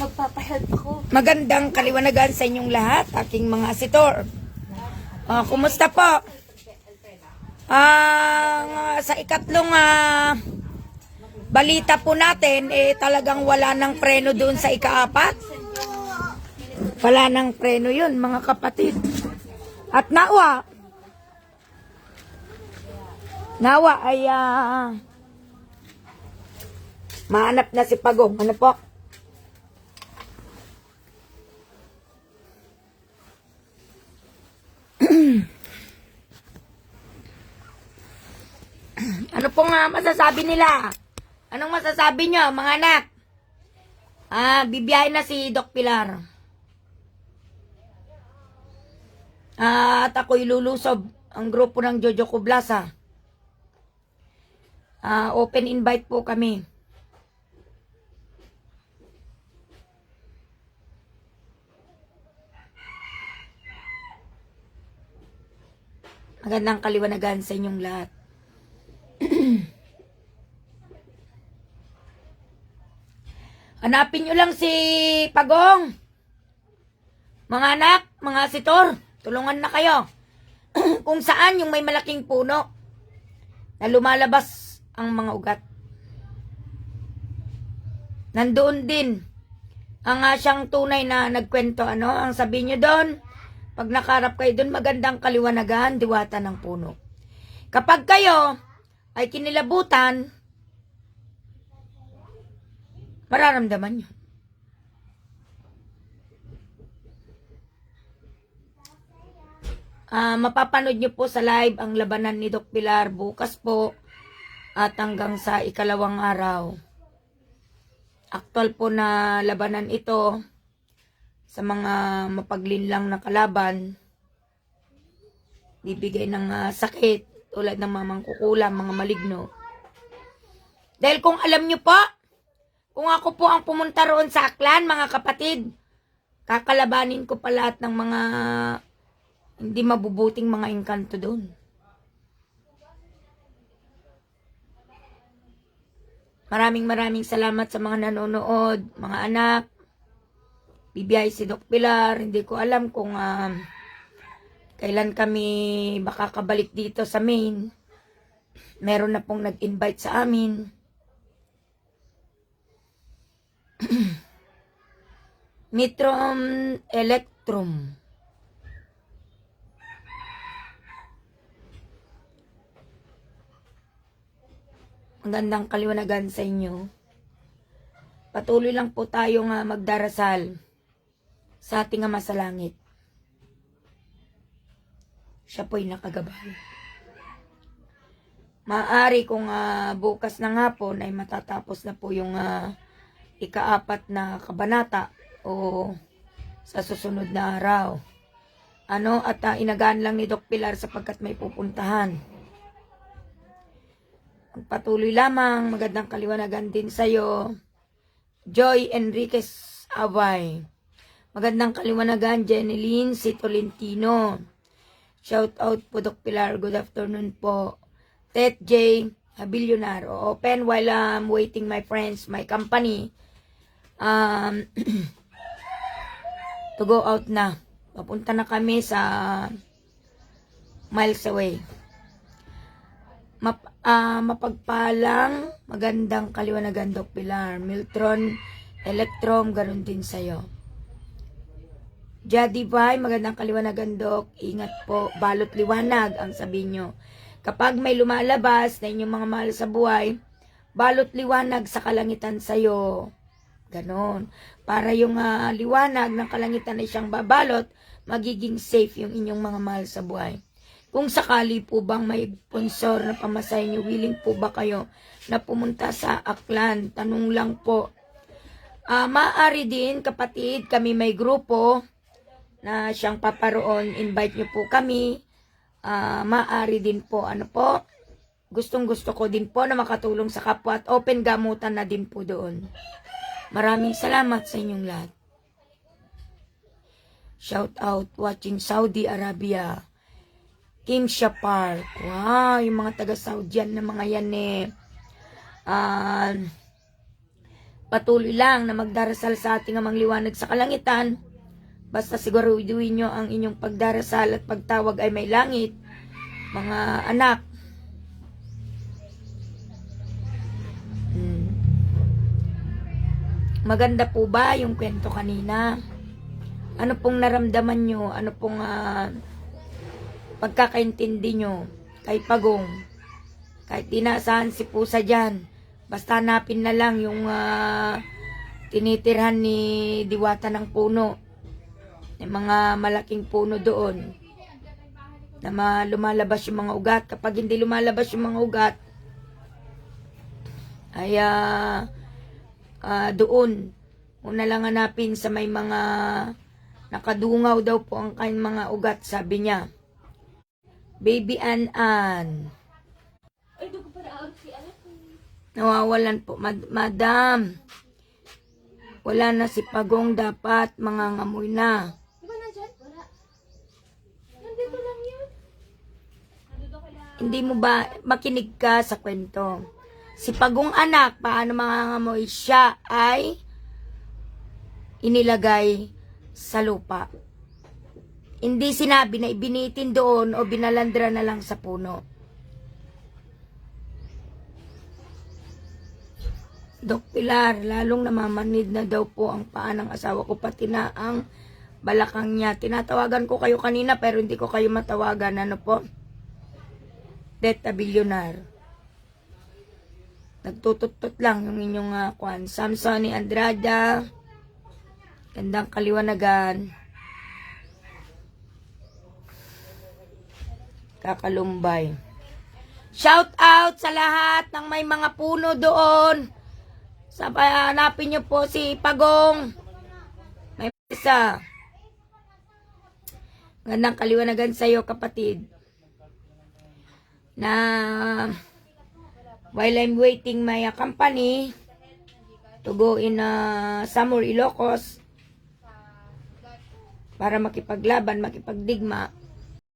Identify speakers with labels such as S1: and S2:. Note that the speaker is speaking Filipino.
S1: Magpapahelp ako.
S2: Magandang kaliwanagan sa inyong lahat, aking mga asitor. Ah, kumusta po? Ah, sa ikatlong ah, balita po natin, eh talagang wala ng preno doon sa ikaapat. Wala ng preno yun, mga kapatid. At nawa, nawa ay ah, mahanap na si Pagong. Ano po? Ano po nga masasabi nila? Anong masasabi nyo, mga anak? Ah, bibiyahin na si Doc Pilar. Ah, at ako'y lulusob ang grupo ng Jojo Kublasa. Ah, open invite po kami. Magandang kaliwanagan sa inyong lahat. Hanapin nyo lang si Pagong. Mga anak, mga sitor, tulungan na kayo. Kung saan yung may malaking puno na lumalabas ang mga ugat. Nandoon din ang ah, siyang tunay na nagkwento. Ano? Ang sabi nyo doon, pag nakarap kayo doon, magandang kaliwanagan, diwata ng puno. Kapag kayo ay kinilabutan, mararamdaman nyo. Ah, mapapanood nyo po sa live ang labanan ni Doc Pilar bukas po at hanggang sa ikalawang araw. Aktual po na labanan ito sa mga mapaglinlang na kalaban. Bibigay ng ah, sakit tulad ng mga mangkukulam, mga maligno. Dahil kung alam nyo po, kung ako po ang pumunta roon sa Aklan, mga kapatid, kakalabanin ko pa lahat ng mga hindi mabubuting mga engkanto doon. Maraming maraming salamat sa mga nanonood, mga anak. Bibiyay si Doc Pilar, hindi ko alam kung ah, kailan kami makakabalik dito sa Maine. Meron na pong nag-invite sa amin. Mitrom Electrum. Magandang kaliwanagan sa inyo. Patuloy lang po tayong magdarasal sa ating Ama sa Langit. Siya po'y nakagabay. Maari kung ah, bukas ng hapon ay matatapos na po yung ah, ikaapat na kabanata o sa susunod na araw. Ano, at ah, inagaan lang ni Doc Pilar sapagkat may pupuntahan. Patuloy lamang, magandang kaliwanagan din sa'yo. Joy Enriquez Abay. Magandang kaliwanagan, Jeneline C. Tolentino. Shout out po, Doc Pilar. Good afternoon po. Ted J. Abilionar. Open while I'm waiting my friends, my company. Um, to go out na. Papunta na kami sa miles away. Map, ah, mapagpalang, magandang kaliwanagan, Doc Pilar. Miltron, Electrom, ganun din sa'yo. Jadi Bay, magandang kaliwanagan, Doc. Ingat po, balot liwanag ang sabi nyo. Kapag may lumalabas na inyong mga mahal sa buhay, balot liwanag sa kalangitan sa'yo. Ganon. Para yung ah, liwanag ng kalangitan ay siyang babalot, magiging safe yung inyong mga mahal sa buhay. Kung sakali po bang may sponsor na pamasay nyo, willing po ba kayo na pumunta sa Aklan? Tanong lang po. Ah, maaari din, kapatid, kami may grupo na siyang paparoon. Invite nyo po kami. Ah, maaari din po, ano po, gustong gusto ko din po na makatulong sa kapwa at open gamutan na din po doon. Maraming salamat sa inyong lahat. Shout out watching Saudi Arabia. Kim Park. Wow, yung mga taga Saudian na mga yan eh. Ah, Patuloy lang na magdarasal sa ating amang liwanag sa kalangitan. Basta siguraduhin nyo ang inyong pagdarasal at pagtawag ay may langit. Mga anak. Hmm. Maganda po ba yung kwento kanina? Ano pong naramdaman nyo? Ano pong ah, pagkakaintindi nyo kay Pagong? Kahit di naasahan si Pusa dyan, basta hanapin na lang yung ah, tinitirhan ni Diwata ng puno. Yung mga malaking puno doon na ma- lumalabas yung mga ugat. Kapag hindi lumalabas yung mga ugat, ay ah, ah, doon. Una lang hanapin sa may mga nakadungaw daw po ang kanyang mga ugat, sabi niya. Baby An An. Nawawalan po, mad- madam. Wala na si Pagong dapat, mga ngamoy na.
S1: Di ba nandyan? Wala. Nandito lang yun.
S2: Hindi mo ba makinig ka sa kwento? Si Pagong anak, paano mangangamoy siya ay inilagay sa lupa. Hindi sinabi na ibinitin doon o binalandra na lang sa puno. Dok Pilar, lalong namamanid na daw po ang paa ng asawa ko pati na ang balakang niya. Tinatawagan ko kayo kanina pero hindi ko kayo matawagan. Ano po? Deta Billionaire. Nagtututot lang yung inyong uh, kwan. Samsoni Andrada. Gandang kaliwanagan. Kakalumbay. Shout out sa lahat ng may mga puno doon. Sabay, hanapin niyo po si Pagong. May isa. Gandang kaliwanagan sa'yo, kapatid. Na while I'm waiting my uh, company to go in uh, Samur, Ilocos para makipaglaban, makipagdigma,